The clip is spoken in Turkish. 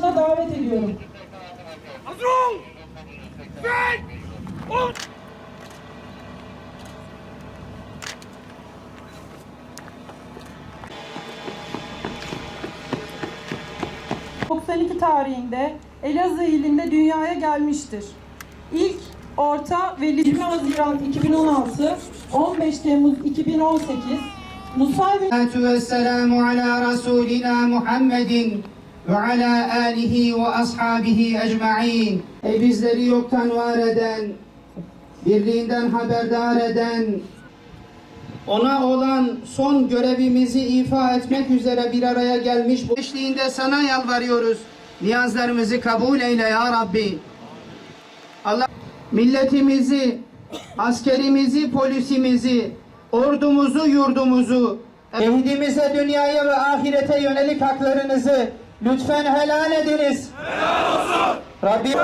yarışına davet ediyorum. Hazır ol! Gel! Ol! tarihinde Elazığ ilinde dünyaya gelmiştir. İlk, orta ve 20 Haziran 2016, 15 Temmuz 2018 Musa ve... Aleyhi ala Resulina Muhammedin ve ala alihi ve ashabihi ecma'in. Ey bizleri yoktan var eden, birliğinden haberdar eden, ona olan son görevimizi ifa etmek üzere bir araya gelmiş bu eşliğinde sana yalvarıyoruz. Niyazlarımızı kabul eyle ya Rabbi. Allah milletimizi, askerimizi, polisimizi, ordumuzu, yurdumuzu, ehdimize, dünyaya ve ahirete yönelik haklarınızı lütfen helal ediniz. Helal olsun. Rabbim.